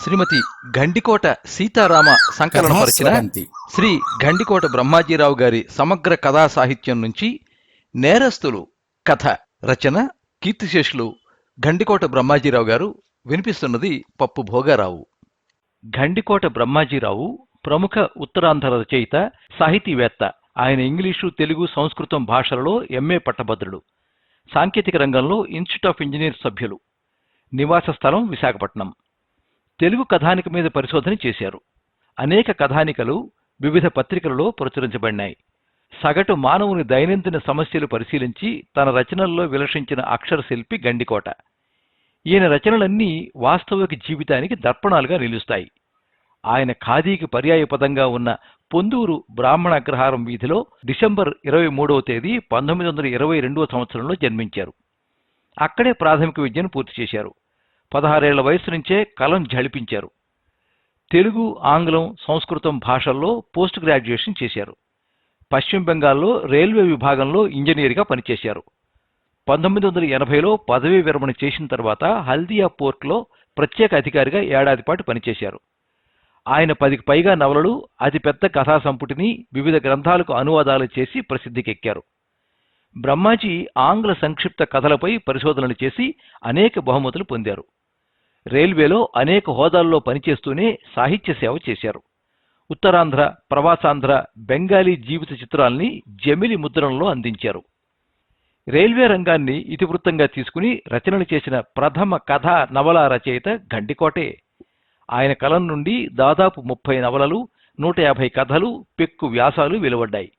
శ్రీమతి గండికోట సీతారామ సంకలనపరిచిన కథాస్రవంతి శ్రీ గండికోట బ్రహ్మాజీరావు గారి సమగ్ర కథా సాహిత్యం నుంచి నేరస్తులు కథ రచన కీర్తిశేషులు గండికోట బ్రహ్మాజీరావు గారు వినిపిస్తున్నది పప్పు భోగారావు. గండికోట బ్రహ్మాజీరావు ప్రముఖ ఉత్తరాంధ్ర రచయిత సాహితీవేత్త. ఆయన ఇంగ్లీషు తెలుగు సంస్కృతం భాషలలో ఎంఏ పట్టభద్రుడు. సాంకేతిక రంగంలో ఇన్స్టిట్యూట్ ఆఫ్ ఇంజనీర్స్ సభ్యులు. నివాస స్థలం విశాఖపట్నం. తెలుగు కథానిక మీద పరిశోధన చేశారు. అనేక కథానికలు వివిధ పత్రికలలో ప్రచురించబడినాయి. సగటు మానవుని దైనందిన సమస్యలు పరిశీలించి తన రచనల్లో విలసించిన అక్షర శిల్పి గండికోట. ఈయన రచనలన్నీ వాస్తవిక జీవితానికి దర్పణాలుగా నిలుస్తాయి. ఆయన ఖాదీకి పర్యాయపదంగా ఉన్న పొందూరు బ్రాహ్మణ అగ్రహారం వీధిలో డిసెంబర్ ఇరవై మూడవ తేదీ పంతొమ్మిది వందల ఇరవై రెండవ సంవత్సరంలో జన్మించారు. అక్కడే ప్రాథమిక విద్యను పూర్తి చేశారు. పదహారేళ్ళ వయసు నుంచే కలం జళిపించారు తెలుగు ఆంగ్లం సంస్కృతం భాషల్లో పోస్ట్ గ్రాడ్యుయేషన్ చేశారు. పశ్చిమ బెంగాల్లో రైల్వే విభాగంలో ఇంజనీర్గా పనిచేశారు. పంతొమ్మిది వందల ఎనభైలో పదవీ విరమణ చేసిన తర్వాత హల్దియా పోర్ట్లో ప్రత్యేక అధికారిగా ఏడాది పాటు పనిచేశారు. ఆయన పదికి పైగా నవలలు అతిపెద్ద కథా సంపుటిని వివిధ గ్రంథాలకు అనువాదాలు చేసి ప్రసిద్ధికెక్కారు. బ్రహ్మాజీ ఆంగ్ల సంక్షిప్త కథలపై పరిశోధనలు చేసి అనేక బహుమతులు పొందారు. రైల్వేలో అనేక హోదాల్లో పనిచేస్తూనే సాహిత్య సేవ చేశారు. ఉత్తరాంధ్ర ప్రవాసాంధ్ర బెంగాలీ జీవిత చిత్రాల్ని జమిలి ముద్రణలో అందించారు. రైల్వే రంగాన్ని ఇతివృత్తంగా తీసుకుని రచనలు చేసిన ప్రథమ కథా నవల రచయిత గండికోటే ఆయన కలం నుండి దాదాపు ముప్పై నవలలు నూట యాభై కథలు పెక్కు వ్యాసాలు వెలువడ్డాయి.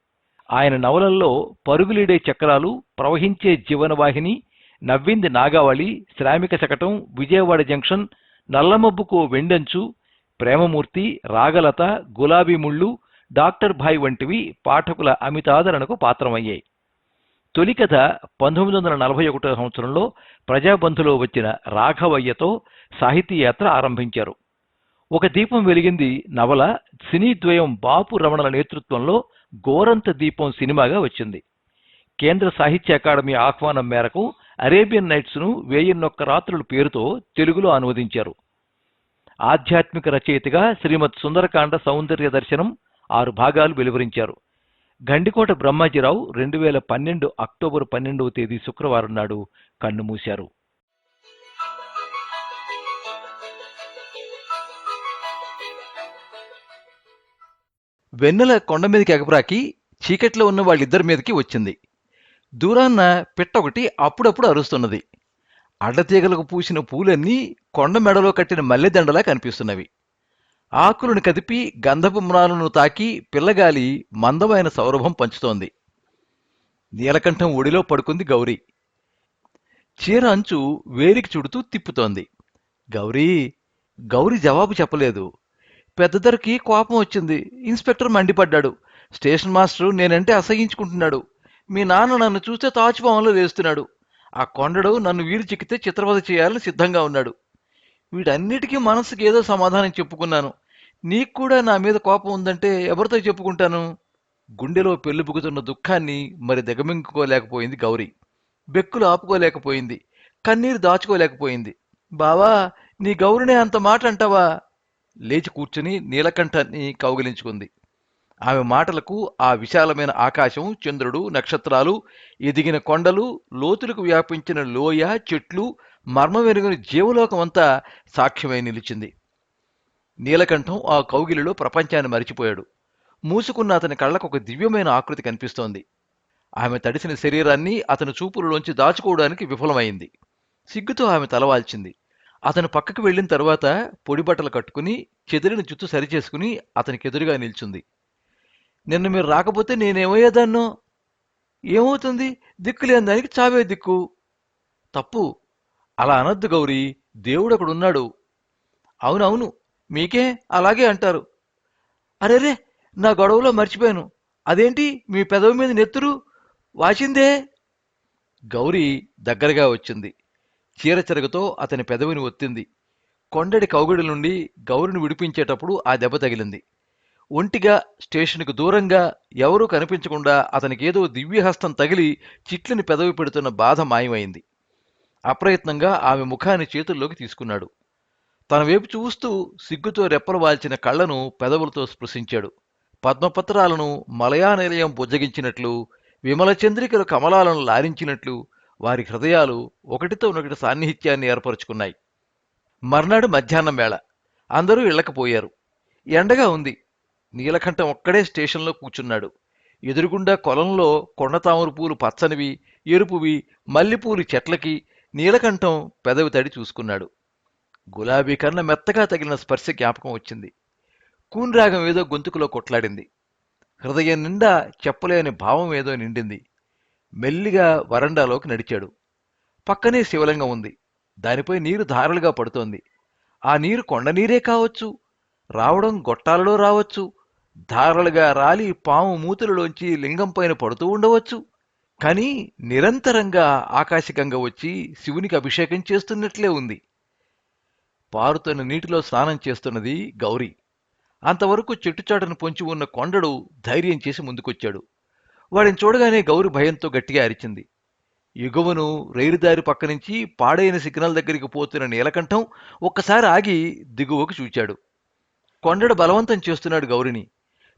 ఆయన నవలల్లో పరుగులీడే చక్రాలు ప్రవహించే జీవనవాహిని నవ్వింది నాగావళి శ్రామిక శకటం విజయవాడ జంక్షన్ నల్లమబ్బుకో వెండంచు ప్రేమమూర్తి రాగలత గులాబీ ముళ్ళు డాక్టర్ భాయ్ వంటివి పాఠకుల అమితాదరణకు పాత్రమయ్యాయి. తొలి కథ పంతొమ్మిది వందల నలభై ఒకటో సంవత్సరంలో ప్రజాబంధులో వచ్చిన రాఘవయ్యతో సాహితీ యాత్ర ఆరంభించారు. ఒక దీపం వెలిగింది నవల సినీ ద్వయం బాపు రమణల నేతృత్వంలో గోరంత దీపం సినిమాగా వచ్చింది. కేంద్ర సాహిత్య అకాడమీ ఆహ్వానం మేరకు అరేబియన్ నైట్స్ను వేయిన్నొక్క రాత్రుల పేరుతో తెలుగులో అనువదించారు. ఆధ్యాత్మిక రచయితగా శ్రీమద్ సుందరకాండ సౌందర్య దర్శనం ఆరు భాగాలు వెలువరించారు. గండికోట బ్రహ్మాజీరావు రెండు వేల పన్నెండు అక్టోబర్ పన్నెండవ తేదీ శుక్రవారం నాడు కన్నుమూశారు వెన్నెల కొండ మీదకి ఎగబ్రాకి చీకట్లో ఉన్న వాళ్ళిద్దరి మీదకి వచ్చింది. దూరాన్న పిట్ట ఒకటి అప్పుడప్పుడు అరుస్తున్నది. అడ్డతీగలకు పూసిన పూలన్నీ కొండ మెడలో కట్టిన మల్లెదండలా కనిపిస్తున్నవి. ఆకులను కదిపి గంధపు మ్రాలను తాకి పిల్లగాలి మందమైన సౌరభం పంచుతోంది. నీలకంఠం ఒడిలో పడుకుంది గౌరీ. చీర అంచు వేలికి చుడుతూ తిప్పుతోంది. గౌరీ గౌరీ జవాబు చెప్పలేదు. పెద్దదరికి కోపం వచ్చింది. ఇన్స్పెక్టర్ మండిపడ్డాడు. స్టేషన్ మాస్టరు నేనంటే అసహించుకుంటున్నాడు. మీ నాన్న నన్ను చూస్తే తాచుపావంలో వేస్తున్నాడు. ఆ కొండడు నన్ను వీరు చిక్కితే చిత్రవధ చేయాలని సిద్ధంగా ఉన్నాడు. వీటన్నిటికీ మనసుకి ఏదో సమాధానం చెప్పుకున్నాను. నీకు కూడా నా మీద కోపం ఉందంటే ఎవరితో చెప్పుకుంటాను? గుండెలో పెళ్ళిపుకుతున్న దుఃఖాన్ని మరి దిగమింగుకోలేకపోయింది గౌరీ. బెక్కులు ఆపుకోలేకపోయింది. కన్నీరు దాచుకోలేకపోయింది. బావా నీ గౌరినే అంత మాట అంటావా లేచి కూర్చుని నీలకంఠాన్ని కౌగిలించుకుంది. ఆమె మాటలకు ఆ విశాలమైన ఆకాశం చంద్రుడు నక్షత్రాలు ఎదిగిన కొండలు లోతులకు వ్యాపించిన లోయ చెట్లు మర్మమెరుగని జీవలోకం అంతా సాక్ష్యమై నిలిచింది. నీలకంఠం ఆ కౌగిలిలో ప్రపంచాన్ని మరిచిపోయాడు. మూసుకున్న అతని కళ్ళకు ఒక దివ్యమైన ఆకృతి కనిపిస్తోంది. ఆమె తడిసిన శరీరాన్ని అతని చూపులలోంచి దాచుకోవడానికి విఫలమైంది. సిగ్గుతో ఆమె తలవాల్చింది అతను పక్కకు వెళ్ళిన తర్వాత పొడిబట్టలు కట్టుకుని చెదిరిన జుత్తు సరిచేసుకుని అతనికి ఎదురుగా నిల్చుంది. నిన్న మీరు రాకపోతే నేనేమయ్యేదాన్నో? ఏమవుతుంది? దిక్కు లేని దానికి చావే దిక్కు. తప్పు. అలా అనొద్దు గౌరీ. దేవుడు అక్కడున్నాడు అవునవును. మీకే అలాగే అంటారు. అరేరే నా గొడవలో మర్చిపోయాను. అదేంటి? మీ పెదవి మీద నెత్తురు? వాచిందే? గౌరీ దగ్గరగా వచ్చింది. చీరచెరగతో అతని పెదవిని ఒత్తింది. కొండడి కౌగుడి నుండి గౌరిని విడిపించేటప్పుడు ఆ దెబ్బ తగిలింది. ఒంటిగా స్టేషన్కు దూరంగా ఎవరూ కనిపించకుండా అతనికేదో దివ్యహస్తం తగిలి చిట్లిని పెదవి పెడుతున్న బాధ మాయమైంది. అప్రయత్నంగా ఆమె ముఖాన్ని చేతుల్లోకి తీసుకున్నాడు. తన వైపు చూస్తూ సిగ్గుతో రెప్పలు వాల్చిన కళ్ళను పెదవులతో స్పృశించాడు. పద్మపత్రాలను మలయానిలయం బుజ్జగించినట్లు విమలచంద్రికలు కమలాలను లారించినట్లు వారి హృదయాలు ఒకటితో ఒకటి సాన్నిహిత్యాన్ని ఏర్పరచుకున్నాయి. మర్నాడు మధ్యాహ్నం వేళ. అందరూ ఇళ్ళకపోయారు ఎండగా ఉంది. నీలకంఠం ఒక్కడే స్టేషన్లో కూర్చున్నాడు. ఎదురుగుండా కొలంలో కొండతామర పూలు పచ్చనివి ఎరుపువి మల్లెపూలు చెట్లకి నీలకంఠం పెదవి తడి చూసుకున్నాడు. గులాబీ కన్న మెత్తగా తగిలిన స్పర్శ జ్ఞాపకం వచ్చింది. కూన్రాగం ఏదో గొంతుకులో కొట్లాడింది. హృదయం నిండా చెప్పలేని భావం ఏదో నిండింది. మెల్లిగా వరండాలోకి నడిచాడు. పక్కనే శివలింగం ఉంది. దానిపై నీరు ధారలుగా పడుతోంది. ఆ నీరు కొండ నీరే కావచ్చు రావడం గొట్టాలలో రావచ్చు ధారలుగా రాలి పాము మూతులలోంచి లింగం పైన పడుతూ ఉండవచ్చు. కానీ నిరంతరంగా ఆకాశగంగ వచ్చి శివునికి అభిషేకం చేస్తున్నట్లే ఉంది. పారుతున్న నీటిలో స్నానం చేస్తున్నది గౌరీ. అంతవరకు చెట్టుచాటును పొంచి ఉన్న కొండడు ధైర్యం చేసి ముందుకొచ్చాడు. వాడిని చూడగానే గౌరి భయంతో గట్టిగా అరిచింది. ఎగువను రైలుదారి పక్క నుంచి పాడైన సిగ్నల్ దగ్గరికి పోతున్న నీలకంఠం ఒక్కసారి ఆగి దిగువకు చూచాడు. కొండడు బలవంతం చేస్తున్నాడు గౌరిని.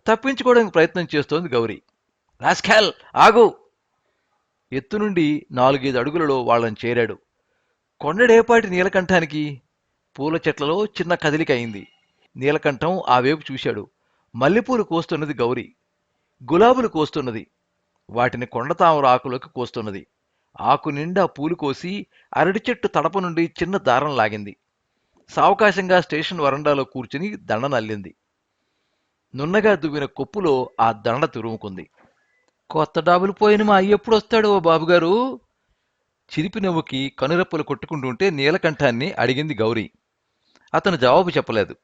తప్పించుకోవడానికి ప్రయత్నం చేస్తోంది గౌరి. రాస్కాల్ ఆగు! ఎత్తు నుండి నాలుగైదు అడుగులలో వాళ్ళని చేరాడు. కొండడేపాటి నీలకంఠానికి పూల చెట్లలో చిన్న కదలిక అయింది. నీలకంఠం ఆ వైపు చూశాడు. మల్లెపూలు కోస్తున్నది గౌరి. గులాబులు కోస్తున్నది. వాటిని కొండతామర ఆకులోకి కోస్తున్నది. ఆకు నిండా పూలు కోసి అరటి చెట్టు తడప నుండి చిన్న దారం లాగింది. సావకాశంగా స్టేషన్ వరండాలో కూర్చుని దండనల్లింది. నున్నగా దువ్విన కొప్పులో ఆ దండ తురుముకుంది. కొత్త డాబులు పోయిన మా అయ్య వస్తాడు ఓ బాబుగారు? చిరిపి నవ్వుకి కనురెప్పలు కొట్టుకుంటుంటే నీలకంఠాన్ని అడిగింది గౌరీ. అతను జవాబు చెప్పలేదు.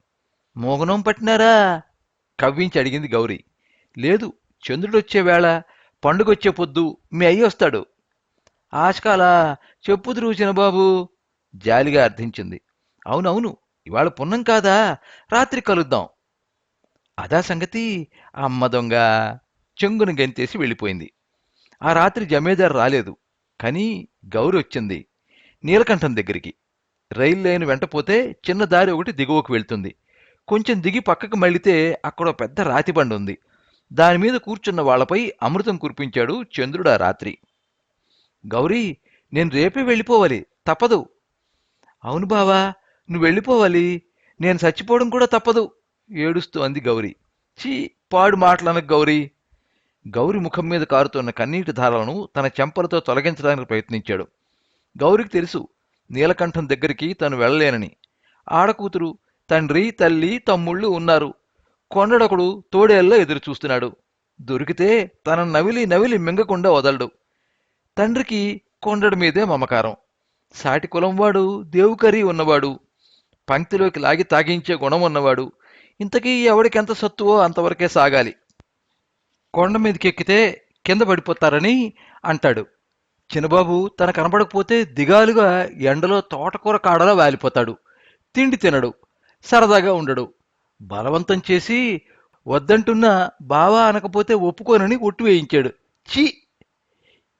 మోగనం పట్టినారా? కవ్వించి అడిగింది గౌరీ. లేదు చంద్రుడొచ్చే వేళ పండుగొచ్చే పొద్దు మీ అయ్యి వస్తాడు. ఆశకాల చెప్పుదురు చిన్నబాబు జాలిగా అర్థించింది. అవునవును ఇవాళ పున్నం కాదా? రాత్రి కలుద్దాం. అదా సంగతి. అమ్మ దొంగ చెంగును గంతేసి వెళ్ళిపోయింది. ఆ రాత్రి జమేదారు రాలేదు. కానీ గౌరి వచ్చింది నీలకంఠం దగ్గరికి. రైలు లైన్ వెంటపోతే చిన్న దారి ఒకటి దిగువకు వెళ్తుంది. కొంచెం దిగి పక్కకు మళ్ళితే అక్కడ పెద్ద రాతి బండి ఉంది. దాని మీద కూర్చున్న వాళ్ళపై అమృతం కురిపించాడు చంద్రుడు ఆ రాత్రి. గౌరీ నేను రేపే వెళ్ళిపోవాలి. తప్పదు. అవును బావా నువ్వు వెళ్ళిపోవాలి. నేను చచ్చిపోవడం కూడా తప్పదు. ఏడుస్తూ అంది గౌరీ. చీ పాడు మాటలనకు గౌరీ. గౌరి ముఖం మీద కారుతున్న కన్నీటి ధారలను తన చెంపలతో తొలగించడానికి ప్రయత్నించాడు. గౌరికి తెలుసు నీలకంఠం దగ్గరికి తను వెళ్ళలేనని. ఆడకూతురు తండ్రి తల్లి తమ్ముళ్ళు ఉన్నారు. కొండడొకడు తోడేళ్ళ ఎదురు చూస్తున్నాడు. దొరికితే తన నవిలి నవిలి మింగకుండా వదలడు. తండ్రికి కొండడి మీదే మమకారం. సాటి కులంవాడు దేవుకరీ ఉన్నవాడు. పంక్తిలోకి లాగి తాగించే గుణం ఉన్నవాడు. ఇంతకీ ఎంత సత్తువో అంతవరకే సాగాలి. కొండ మీదకెక్కితే కింద పడిపోతారని అంటాడు. చిన్నబాబు తన కనపడకపోతే దిగాలుగా ఎండలో తోటకూర కాడలా వాలిపోతాడు. తిండి తినడు. సరదాగా ఉండడు. బలవంతం చేసి వద్దంటున్నా బావా అనకపోతే ఒప్పుకోనని ఒట్టు వేయించాడు. ఛీ!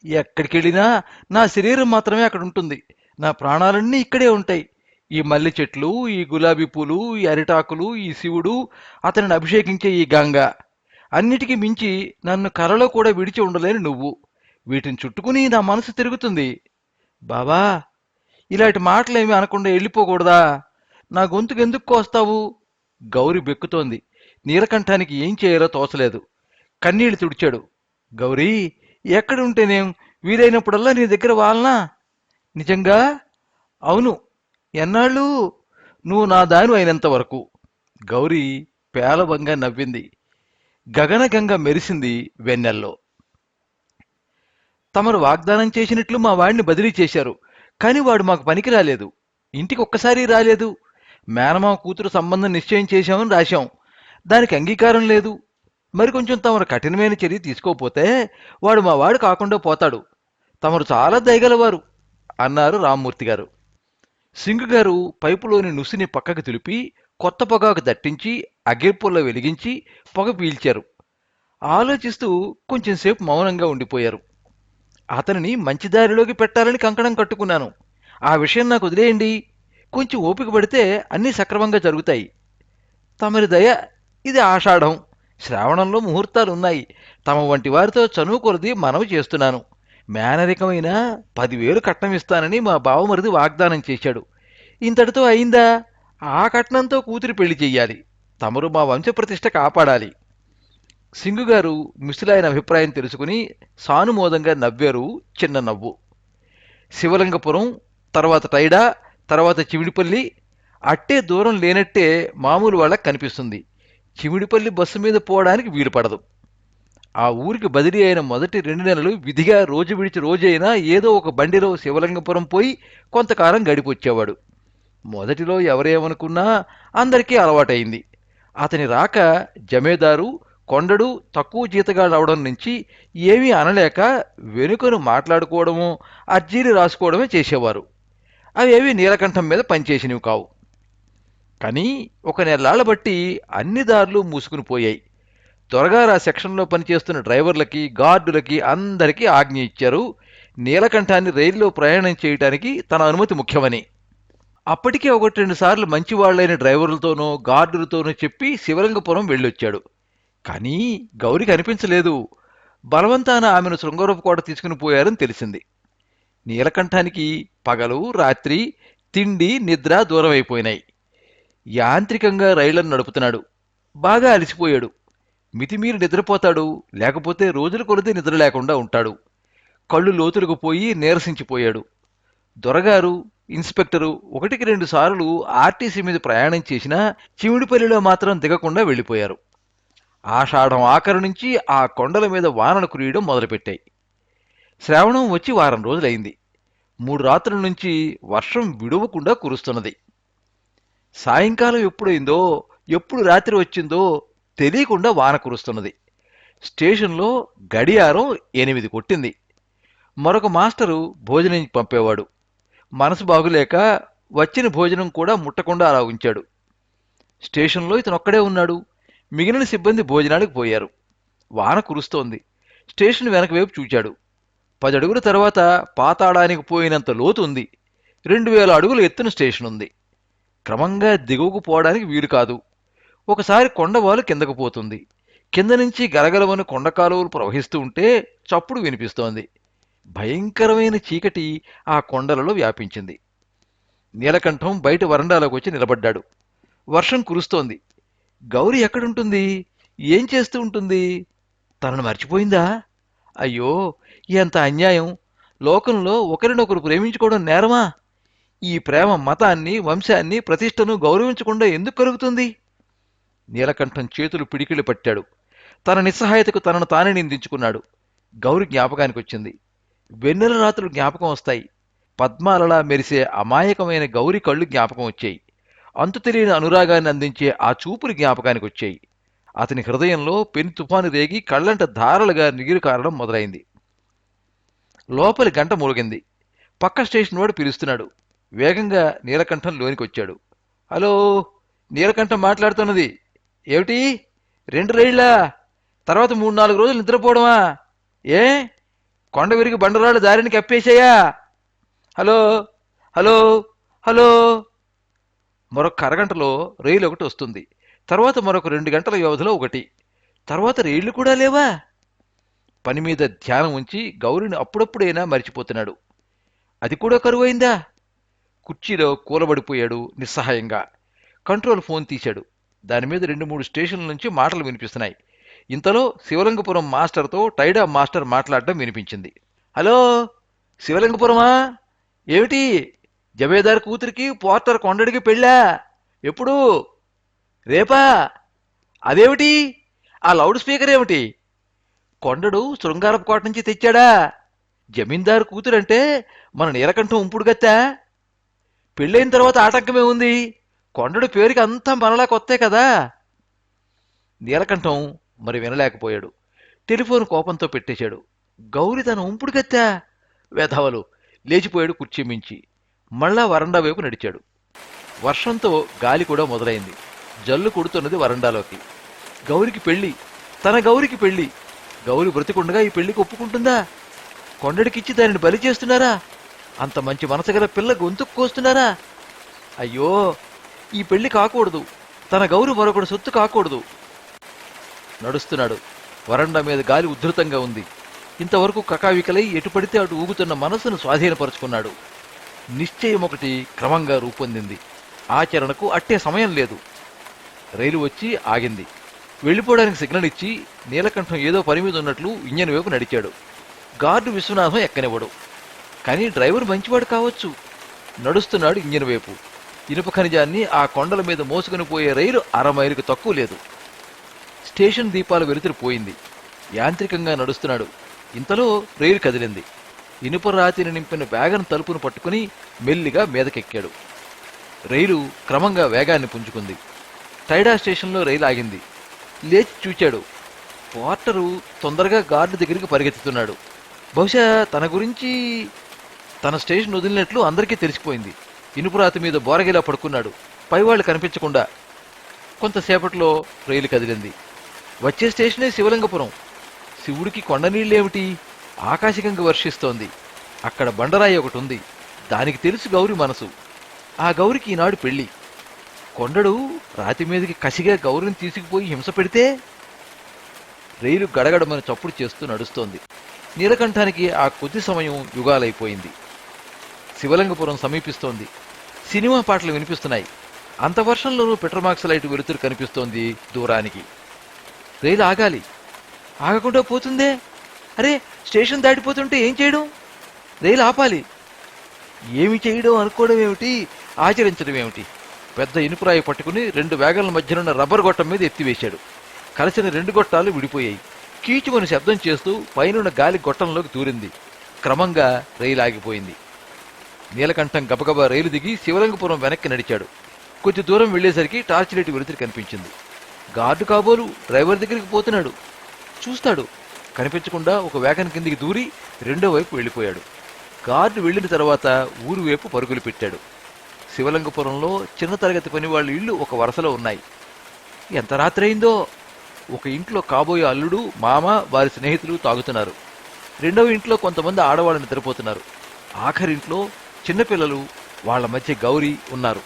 ఎక్కడికెళ్ళినా నా శరీరం మాత్రమే అక్కడ ఉంటుంది నా ప్రాణాలన్నీ ఇక్కడే ఉంటాయి. ఈ మల్లె చెట్లు ఈ గులాబీ పూలు ఈ అరిటాకులు ఈ శివుడు అతనిని అభిషేకించే ఈ గంగ. అన్నిటికీ మించి నన్ను కలలో కూడా విడిచి ఉండలేని నువ్వు. వీటిని చుట్టుకుని నా మనసు తిరుగుతుంది. బావా ఇలాంటి మాటలేమీ అనకుండా వెళ్ళిపోకూడదా? నా గొంతుకు ఎందుకు కోస్తావు? గౌరి బెక్కుతోంది. నీలకంఠానికి ఏం చేయాలో తోచలేదు. కన్నీళ్ళు తుడిచాడు. గౌరీ ఎక్కడ ఉంటేనేం వీలైనప్పుడల్లా నీ దగ్గర వాలనా? నిజంగా? అవును ఎన్నాళ్ళు? నువ్వు నా దాని అయినంత వరకు. గౌరీ పేలవంగా నవ్వింది. గగనగంగ మెరిసింది వెన్నెల్లో. తమరు వాగ్దానం చేసినట్లు మా వాడిని బదిలీ చేశారు. కానీ వాడు మాకు పనికి రాలేదు. ఇంటికి ఒక్కసారి రాలేదు. మేనమామ కూతురు సంబంధం నిశ్చయం చేశామని రాశాం. దానికి అంగీకారం లేదు. మరి కొంచెం తమరు కఠినమైన చర్య తీసుకోకపోతే వాడు మా వాడు కాకుండా పోతాడు. తమరు చాలా దయగలవారు అన్నారు రామ్మూర్తి గారు సింగు గారు పైపులోని నుసిని పక్కకు తులిపి కొత్త పొగాకు దట్టించి అగ్గిపుల్ల వెలిగించి పొగ పీల్చారు. ఆలోచిస్తూ కొంచెంసేపు మౌనంగా ఉండిపోయారు. అతనిని మంచి దారిలోకి పెట్టాలని కంకణం కట్టుకున్నాను. ఆ విషయం నాకు వదిలేయండి. కొంచెం ఓపిక పడితే అన్నీ సక్రమంగా జరుగుతాయి. తమరి దయ ఇది ఆషాఢం. శ్రావణంలో ముహూర్తాలు ఉన్నాయి తమ వంటి వారితో చనువు కొలది మనవి చేస్తున్నాను. మేనరికమైన పదివేలు కట్నం ఇస్తానని మా బావమరిది వాగ్దానం చేశాడు. ఇంతటితో అయిందా? ఆ కట్నంతో కూతురి పెళ్ళి చెయ్యాలి. తమరు మా వంశప్రతిష్ట కాపాడాలి. సింగుగారు ముసలాయన అభిప్రాయం తెలుసుకుని సానుమోదంగా నవ్వారు చిన్న నవ్వు. శివలింగపురం తర్వాత టైడా తర్వాత చివిడిపల్లి అట్టే దూరం లేనట్టే మామూలు వాళ్ళకి కనిపిస్తుంది. చివిడిపల్లి బస్సు మీద పోవడానికి వీలు పడదు. ఆ ఊరికి బదిలీ అయిన మొదటి రెండు నెలలు విధిగా రోజు విడిచి రోజైనా ఏదో ఒక బండిలో శివలింగపురం పోయి కొంతకాలం గడిపొచ్చేవాడు. మొదటిలో ఎవరేమనుకున్నా అందరికీ అలవాటైంది అతని రాక జమేదారు కొండడు తక్కువ జీతగాడు అవడం నుంచి ఏమీ అనలేక వెనుకను మాట్లాడుకోవడము అర్జీలు రాసుకోవడమే చేసేవారు. అవేవి నీలకంఠం మీద పనిచేసినవి కావు. కానీ ఒక నెలాళ్ళ బట్టి అన్ని దారులు మూసుకుని పోయాయి. త్వరగా ఆ సెక్షన్లో పనిచేస్తున్న డ్రైవర్లకి గార్డులకి అందరికీ ఆజ్ఞ ఇచ్చారు. నీలకంఠాన్ని రైల్లో ప్రయాణం చేయడానికి తన అనుమతి ముఖ్యమని. అప్పటికే ఒకటి రెండు సార్లు మంచి వాళ్ళైన డ్రైవర్లతోనో గార్డులతోనో చెప్పి శివలింగపురం వెళ్ళొచ్చాడు. కానీ గౌరికి అనిపించలేదు బలవంతాన ఆమెను శృంగారపు కోట తీసుకుని పోయారని తెలిసింది. నీలకంఠానికి పగలు రాత్రి తిండి నిద్ర దూరమైపోయినాయి. యాంత్రికంగా రైళ్ళను నడుపుతున్నాడు. బాగా అలసిపోయాడు. మితిమీరి నిద్రపోతాడు లేకపోతే రోజుల కొలది నిద్ర లేకుండా ఉంటాడు. కళ్ళు లోతులకు పోయి నీరసించిపోయాడు. దొరగారు ఇన్స్పెక్టరు ఒకటికి రెండు సార్లు ఆర్టీసీ మీద ప్రయాణం చేసినా చిమిడిపల్లిలో మాత్రం దిగకుండా వెళ్ళిపోయారు. ఆషాఢం ఆఖరు నుంచి ఆ కొండల మీద వానలు కురియడం మొదలుపెట్టాయి. శ్రావణం వచ్చి వారం రోజులైంది. మూడు రాత్రుల నుంచి వర్షం విడవకుండా కురుస్తున్నది. సాయంకాలం ఎప్పుడైందో ఎప్పుడు రాత్రి వచ్చిందో తెలియకుండా వాన కురుస్తున్నది. స్టేషన్లో గడియారం ఎనిమిది కొట్టింది. మరొక మాస్టరు భోజనం పంపేవాడు. మనసు బాగులేక వచ్చిన భోజనం కూడా ముట్టకుండా అలా ఉంచాడు. స్టేషన్లో ఇతను ఒక్కడే ఉన్నాడు. మిగిలిన సిబ్బంది భోజనానికి పోయారు. వాన కురుస్తోంది. స్టేషన్ వెనక వైపు చూచాడు. పది అడుగుల తర్వాత పాతాళానికి పోయినంత లోతు ఉంది. రెండు వేల అడుగుల ఎత్తున స్టేషన్ ఉంది. క్రమంగా దిగువకు పోవడానికి వీలు కాదు. ఒకసారి కొండవాలు కిందకు పోతుంది. కింద నుంచి గలగలవని కొండ కాలువలు ప్రవహిస్తూ ఉంటే చప్పుడు వినిపిస్తోంది. భయంకరమైన చీకటి ఆ కొండలలో వ్యాపించింది. నీలకంఠం బయట వరండాలోకి వచ్చి నిలబడ్డాడు. వర్షం కురుస్తోంది. గౌరి ఎక్కడుంటుంది? ఏం చేస్తూ ఉంటుంది? తనను మర్చిపోయిందా? అయ్యో ఎంత అన్యాయం. లోకంలో ఒకరినొకరు ప్రేమించుకోవడం నేరమా? ఈ ప్రేమ మతాన్ని వంశాన్ని ప్రతిష్టను గౌరవించకుండా ఎందుకు కలుగుతుంది? నీలకంఠం చేతులు పిడికిళ్ళు పట్టాడు. తన నిస్సహాయతకు తనను తానే నిందించుకున్నాడు. గౌరి జ్ఞాపకానికి వచ్చింది వెన్నెల రాత్రులు జ్ఞాపకం వస్తాయి. పద్మాలలా మెరిసే అమాయకమైన గౌరి కళ్ళు జ్ఞాపకం వచ్చాయి. అంతు తెలియని అనురాగాన్ని అందించే ఆ చూపులు జ్ఞాపకానికి వచ్చాయి అతని హృదయంలో పెను తుఫాను రేగి కళ్ళంట ధారలుగా నీరు కారడం మొదలైంది. లోపలి గంట మూలిగింది. పక్క స్టేషన్ వాడు పిలుస్తున్నాడు. వేగంగా నీలకంఠం లోనికి వచ్చాడు హలో నీలకంఠం మాట్లాడుతున్నది. ఏమిటి? రెండు రైళ్ళా? తర్వాత మూడు నాలుగు రోజులు నిద్రపోవడమా? ఏ? కొండ విరిగి బండరాళ్ళు దారిని కప్పేసేయా హలో? హలో? హలో? మరొక అరగంటలో రైలు ఒకటి వస్తుంది. తర్వాత మరొక రెండు గంటల వ్యవధిలో ఒకటి. తర్వాత రైళ్ళు కూడా లేవా? పని మీద ధ్యానం ఉంచి గౌరిని అప్పుడప్పుడైనా మరిచిపోతున్నాడు. అది కూడా కరువైందా? కుర్చీలో కూలబడిపోయాడు నిస్సహాయంగా. కంట్రోల్ ఫోన్ తీశాడు. దాని మీద రెండు మూడు స్టేషన్ల నుంచి మాటలు వినిపిస్తున్నాయి. ఇంతలో శివలింగపురం మాస్టర్తో టైడా మాస్టర్ మాట్లాడడం వినిపించింది. హలో శివలింగపురమా? ఏమిటి? జమేదార్ కూతురికి పోర్టర్ కొండడికి పెళ్ళా? ఎప్పుడు? రేపా? అదేమిటి? ఆ లౌడ్ స్పీకర్ ఏమిటి? కొండడు శృంగారపు కోట నుంచి తెచ్చాడా? జమీందారు కూతురంటే మన నీలకంఠం ఉంపుడు గత్తా పెళ్ళైన తర్వాత ఆటంకమే ఉంది. కొండడు పేరుకి అంతా మనలా కొత్తే కదా? నీలకంఠం మరి వినలేకపోయాడు. టెలిఫోన్ కోపంతో పెట్టేశాడు. గౌరి తన ఉంపుడు గత్తా వెధవలు లేచిపోయాడు కుర్చీ మించి. మళ్ళా వరండా వైపు నడిచాడు. వర్షంతో గాలి కూడా మొదలైంది. జల్లు కొడుతున్నది వరండాలోకి. గౌరికి పెళ్ళి తన గౌరికి పెళ్ళి. గౌరి బ్రతికుండగా ఈ పెళ్ళికి ఒప్పుకుంటుందా? కొండడికిచ్చి దానిని బలి చేస్తున్నారా? అంత మంచి మనసు గల పిల్ల గొంతుకు కోస్తున్నారా? అయ్యో ఈ పెళ్ళి కాకూడదు. తన గౌరు మరొకడు సొత్తు కాకూడదు. నడుస్తున్నాడు. వరండా మీద గాలి ఉధృతంగా ఉంది. ఇంతవరకు కకావికలై ఎటుపడితే అటు ఊగుతున్న మనసును స్వాధీనపరుచుకున్నాడు. నిశ్చయం ఒకటి క్రమంగా రూపొందింది. ఆచరణకు అట్టే సమయం లేదు. రైలు వచ్చి ఆగింది. వెళ్ళిపోవడానికి సిగ్నల్ ఇచ్చి నీలకంఠం ఏదో పని మీద ఉన్నట్లు ఇంజన్ వైపు నడిచాడు. గార్డు విశ్వనాథం ఎక్కనివ్వడు. కానీ డ్రైవర్ మంచివాడు కావచ్చు. నడుస్తున్నాడు ఇంజన్ వైపు. ఇనుప ఖనిజాన్ని ఆ కొండల మీద మోసుకుని పోయే రైలు అర మైలుకు తక్కువ లేదు. స్టేషన్ దీపాల వెలుతురు పోయింది. యాంత్రికంగా నడుస్తున్నాడు. ఇంతలో రైలు కదిలింది. ఇనుప రాతిని నింపిన వ్యాగన్ తలుపును పట్టుకుని మెల్లిగా మీదకెక్కాడు. రైలు క్రమంగా వేగాన్ని పుంజుకుంది. టైడా స్టేషన్లో రైలు ఆగింది. లేచి చూచాడు. పోర్టరు తొందరగా గార్డు దగ్గరికి పరిగెత్తుతున్నాడు. బహుశా తన గురించి తన స్టేషన్ వదిలినట్లు అందరికీ తెలిసిపోయింది. ఇనుపురాతి మీద బోరగిలా పడుకున్నాడు. పైవాళ్ళు కనిపించకుండా కొంతసేపట్లో రైలు కదిలింది. వచ్చే స్టేషనే శివలింగపురం. శివుడికి కొండ నీళ్ళేమిటి? ఆకాశగంగ వర్షిస్తోంది. అక్కడ బండరాయి ఒకటి ఉంది దానికి తెలుసు గౌరి మనసు. ఆ గౌరికి ఈనాడు పెళ్ళి. కొండడు రాతి మీదకి కసిగా గౌరిని తీసుకుపోయి హింస పెడితే రైలు గడగడమని చప్పుడు చేస్తూ నడుస్తోంది. నీలకంఠానికి ఆ కొద్ది సమయం యుగాలైపోయింది. శివలింగపురం సమీపిస్తోంది. సినిమా పాటలు వినిపిస్తున్నాయి. అంత వర్షంలోనూ పెట్రోమాక్స్ లైట్ వెలుతురు కనిపిస్తోంది దూరానికి. రైలు ఆగాలి. ఆగకుండా పోతుందే? అరే స్టేషన్ దాటిపోతుంటే ఏం చేయడం? రైలు ఆపాలి. ఏమి చేయడం అనుకోవడం ఏమిటి? ఆచరించడం ఏమిటి? పెద్ద ఇనుపురాయి పట్టుకుని రెండు వేగల మధ్యనున్న రబ్బర్ గొట్టం మీద ఎత్తివేశాడు. కలిసిన రెండు గొట్టాలు విడిపోయాయి. కీచుమని శబ్దం చేస్తూ పైనున్న గాలి గొట్టంలోకి దూరింది. క్రమంగా రైలు ఆగిపోయింది. నీలకంఠం గబగబా రైలు దిగి శివలింగపురం వెనక్కి నడిచాడు. కొద్ది దూరం వెళ్ళేసరికి టార్చ్ లైట్ వెలుతురు కనిపించింది. గార్డు కాబోలు డ్రైవర్ దగ్గరికి పోతున్నాడు. చూస్తాడు. కనిపించకుండా ఒక వేగన్ కిందికి దూరి రెండో వైపు వెళ్ళిపోయాడు. గార్డు వెళ్ళిన తర్వాత ఊరు వైపు పరుగులు పెట్టాడు. శివలింగపురంలో చిన్న తరగతి పని వాళ్ళ ఇళ్ళు ఒక వరుసలో ఉన్నాయి. ఎంత రాత్రి అయిందో ఒక ఇంట్లో కాబోయే అల్లుడు మామ వారి స్నేహితులు తాగుతున్నారు. రెండవ ఇంట్లో కొంతమంది ఆడవాళ్ళు నిద్రపోతున్నారు. ఆఖరింట్లో చిన్నపిల్లలు వాళ్ళ మధ్య గౌరీ ఉన్నారు.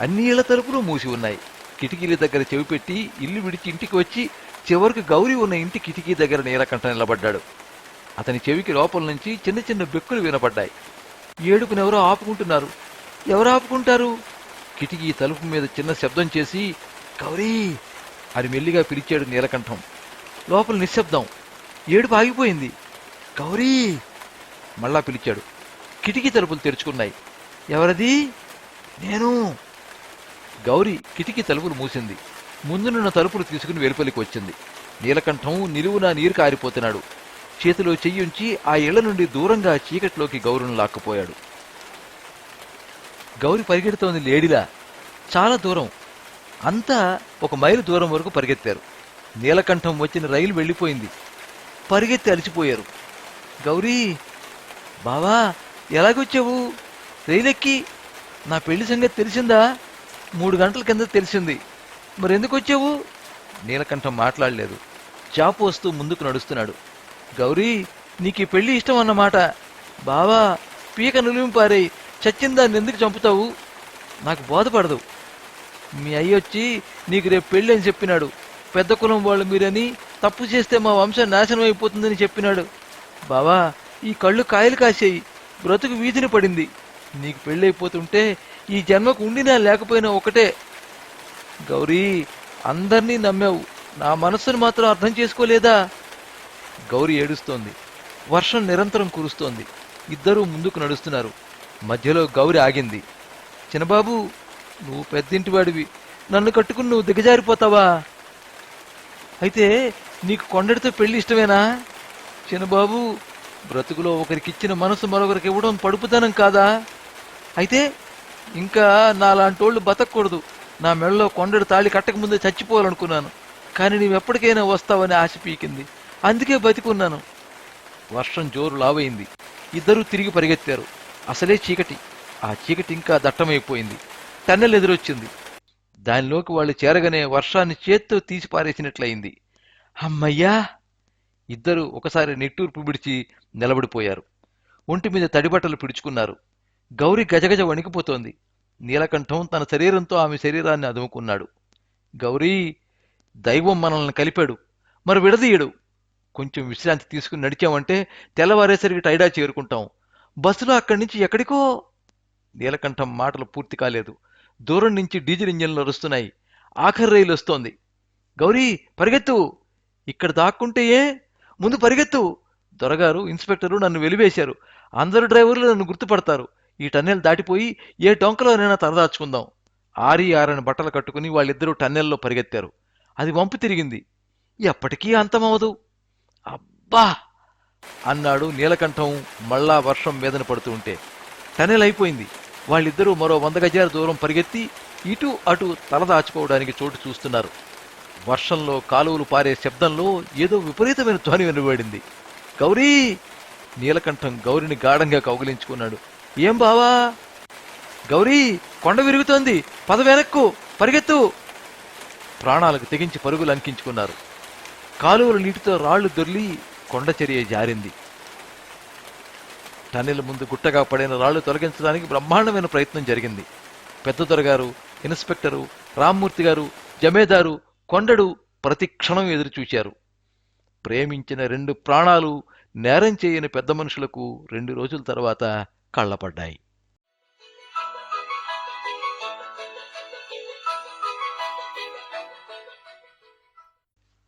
అన్ని ఇళ్ళ తలుపులు మూసి ఉన్నాయి. కిటికీల దగ్గర చెవి పెట్టి ఇల్లు విడిచి ఇంటికి వచ్చి చివరికి గౌరీ ఉన్న ఇంటి కిటికీ దగ్గర నీలకంఠ నిలబడ్డాడు. అతని చెవికి లోపల నుంచి చిన్న చిన్న బెక్కులు వినపడ్డాయి. ఏడుకునెవరో ఆపుకుంటున్నారు. ఎవరు ఆపుకుంటారు? కిటికీ తలుపు మీద చిన్న శబ్దం చేసి గౌరీ! అని మెల్లిగా పిలిచాడు నీలకంఠం. లోపల నిశ్శబ్దం. ఏడుపు ఆగిపోయింది. గౌరీ! మళ్ళా పిలిచాడు. కిటికీ తలుపులు తెరుచుకున్నాయి. ఎవరది? నేను. గౌరీ కిటికీ తలుపులు మూసింది. ముందునున్న తలుపులు తీసుకుని వెలుపలికి వచ్చింది. నీలకంఠం నిలువున నీరు కారిపోతున్నాడు. చేతిలో చెయ్యుంచి ఆ ఇళ్ళ నుండి దూరంగా చీకట్లోకి గౌరును లాక్కుపోయాడు. గౌరి పరిగెడుతోంది లేడిలా. చాలా దూరం. అంతా ఒక మైలు దూరం వరకు పరిగెత్తారు. నీలకంఠం వచ్చిన రైలు వెళ్ళిపోయింది. పరిగెత్తి అలిచిపోయారు. గౌరీ! బావా! ఎలాగొచ్చావు? రైలెక్కి? నా పెళ్ళి సంగతి తెలిసిందా? మూడు గంటల కింద తెలిసింది. మరెందుకు వచ్చావు నీలకంఠం మాట్లాడలేదు. చాపు వస్తూ ముందుకు నడుస్తున్నాడు. గౌరీ నీకు ఈ పెళ్ళి ఇష్టం అన్నమాట బావా పీక నులింపారే చచ్చిందా ఎందుకు చంపుతావు? నాకు బోధపడదు. మీ అయ్యొచ్చి నీకు రేపు పెళ్ళి అని చెప్పినాడు. పెద్ద కులం వాళ్ళు మీరని తప్పు చేస్తే మా వంశం నాశనం అయిపోతుందని చెప్పినాడు. బావా ఈ కళ్ళు కాయలు కాసేయి. బ్రతుకు వీధిని పడింది. నీకు పెళ్ళైపోతుంటే ఈ జన్మకు ఉండినా లేకపోయినా ఒకటే. గౌరీ అందర్నీ నమ్మావు. నా మనస్సును మాత్రం అర్థం చేసుకోలేదా? గౌరీ ఏడుస్తోంది. వర్షం నిరంతరం కురుస్తోంది. ఇద్దరూ ముందుకు నడుస్తున్నారు. మధ్యలో గౌరి ఆగింది. చిన్నబాబు నువ్వు పెద్దింటివాడివి. నన్ను కట్టుకుని నువ్వు దిగజారిపోతావా? అయితే నీకు కొండడితో పెళ్ళి ఇష్టమేనా? చిన్నబాబు బ్రతుకులో ఒకరికిచ్చిన మనసు మరొకరికి ఇవ్వడం పడుపుతనం కాదా? అయితే ఇంకా నాలాంటోళ్ళు బతకూడదు. నా మెడలో కొండడు తాళి కట్టకముందే చచ్చిపోవాలనుకున్నాను. కానీ నీవెప్పటికైనా వస్తావని ఆశ పీకింది. అందుకే బతికున్నాను. వర్షం జోరు లావైంది. ఇద్దరూ తిరిగి పరిగెత్తారు. అసలే చీకటి. ఆ చీకటి ఇంకా దట్టమైపోయింది. టన్నెల్ ఎదురొచ్చింది. దానిలోకి వాళ్ళు చేరగానే వర్షాన్ని చేత్తో తీసి పారేసినట్లయింది అమ్మయ్యా! ఇద్దరు ఒకసారి నిట్టూర్పు విడిచి నిలబడిపోయారు. ఒంటి మీద తడిబట్టలు పిడుచుకున్నారు. గౌరి గజగజ వణికిపోతోంది. నీలకంఠం తన శరీరంతో ఆమె శరీరాన్ని అదుముకున్నాడు. గౌరీ దైవం మనల్ని కలిపాడు. మరి విడదీయడు. కొంచెం విశ్రాంతి తీసుకుని నడిచామంటే తెల్లవారేసరికి టైడా చేరుకుంటాం. బస్సులో అక్కడి నుంచి ఎక్కడికో? నీలకంఠం మాటలు పూర్తి కాలేదు. దూరం నుంచి డీజిల్ ఇంజన్లు వస్తున్నాయి ఆఖరి రైలు వస్తోంది. గౌరీ పరిగెత్తు. ఇక్కడ దాక్కుంటే ఏ? ముందు పరిగెత్తు. దొరగారు ఇన్స్పెక్టరు నన్ను వెలివేశారు. అందరు డ్రైవర్లు నన్ను గుర్తుపడతారు. ఈ టన్నెల్ దాటిపోయి ఏ డొంకలోనైనా తలదాచుకుందాం ఆరి ఆరని బట్టలు కట్టుకుని వాళ్ళిద్దరూ టన్నెల్లో పరిగెత్తారు. అది వంపు తిరిగింది. ఎప్పటికీ అంతమవదు అబ్బా! అన్నాడు నీలకంఠం మళ్ళా వర్షం మీదన పడుతూ ఉంటే. టనెల్ అయిపోయింది. వాళ్ళిద్దరూ మరో వంద గజాల దూరం పరిగెత్తి ఇటు అటు తలదాచుకోవడానికి చోటు చూస్తున్నారు. వర్షంలో కాలువలు పారే శబ్దంలో ఏదో విపరీతమైన ధ్వని వినబడింది. గౌరీ! నీలకంఠం గౌరిని గాఢంగా కౌగిలించుకున్నాడు. ఏం బావా? గౌరీ కొండ విరుగుతోంది. పద వెనక్కు పరిగెత్తు! ప్రాణాలకు తెగించి పరుగులు అంకించుకున్నారు. కాలువల నీటితో రాళ్ళు దొర్లి కొండ చర్య జారింది. టన్నెల ముందు గుట్టగా పడిన రాళ్ళు తొలగించడానికి బ్రహ్మాండమైన ప్రయత్నం జరిగింది. పెద్ద దొరగారు ఇన్స్పెక్టరు రామ్మూర్తి గారు జమేదారు కొండడు ప్రతి క్షణం ఎదురుచూచారు ప్రేమించిన రెండు ప్రాణాలు నేరం చేయని పెద్ద మనుషులకు రెండు రోజుల తర్వాత కళ్ళపడ్డాయి.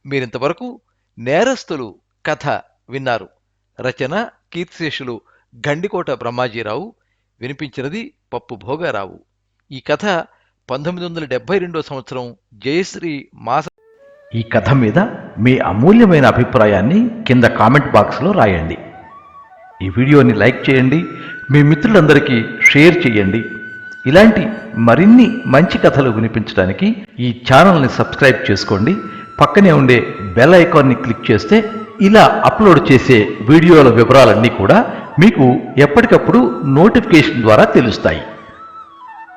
మీరింతవరకు నేరస్తులు కథ విన్నారు. రచన కీర్తిశేషులు గండికోట బ్రహ్మాజీరావు. వినిపించినది పప్పు భోగారావు. ఈ కథ పంతొమ్మిది వందల డెబ్బై రెండో సంవత్సరం జయశ్రీ మాస ఈ కథ మీద మీ అమూల్యమైన అభిప్రాయాన్ని కింద కామెంట్ బాక్స్లో రాయండి. ఈ వీడియోని లైక్ చేయండి మీ మిత్రులందరికీ షేర్ చేయండి. ఇలాంటి మరిన్ని మంచి కథలు వినిపించడానికి ఈ ఛానల్ని సబ్స్క్రైబ్ చేసుకోండి. పక్కనే ఉండే బెల్ ఐకాన్ని క్లిక్ చేస్తే ఇలా అప్లోడ్ చేసే వీడియోల వివరాలన్నీ కూడా మీకు ఎప్పటికప్పుడు నోటిఫికేషన్ ద్వారా తెలుస్తాయి.